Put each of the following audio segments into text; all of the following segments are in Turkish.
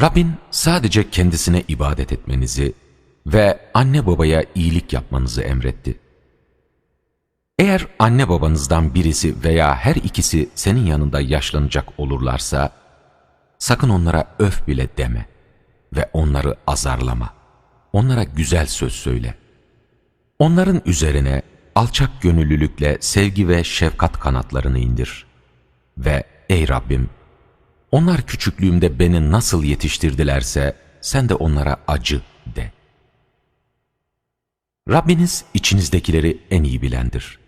Rabbin sadece kendisine ibadet etmenizi ve anne babaya iyilik yapmanızı emretti. Eğer anne babanızdan birisi veya her ikisi senin yanında yaşlanacak olurlarsa, sakın onlara öf bile deme ve onları azarlama. Onlara güzel söz söyle. Onların üzerine alçak gönüllülükle sevgi ve şefkat kanatlarını indir. Ve ey Rabbim, onlar küçüklüğümde beni nasıl yetiştirdilerse sen de onlara acı de. Rabbiniz içinizdekileri en iyi bilendir.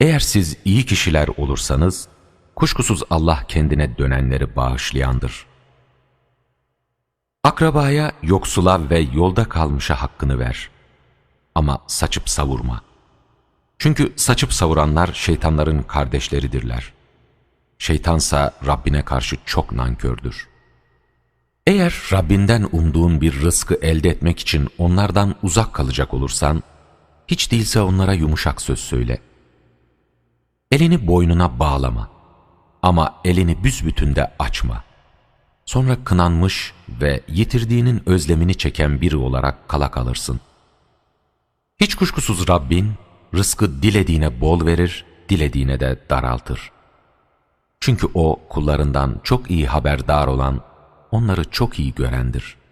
Eğer siz iyi kişiler olursanız, kuşkusuz Allah kendine dönenleri bağışlayandır. Akrabaya, yoksula ve yolda kalmışa hakkını ver. Ama saçıp savurma. Çünkü saçıp savuranlar şeytanların kardeşleridirler. Şeytansa Rabbine karşı çok nankördür. Eğer Rabbinden umduğun bir rızkı elde etmek için onlardan uzak kalacak olursan, hiç değilse onlara yumuşak söz söyle. Elini boynuna bağlama ama elini büsbütün de açma. Sonra kınanmış ve yitirdiğinin özlemini çeken biri olarak kala kalırsın. Hiç kuşkusuz Rabbin, rızkı dilediğine bol verir, dilediğine de daraltır. Çünkü O kullarından çok iyi haberdar olan, onları çok iyi görendir.''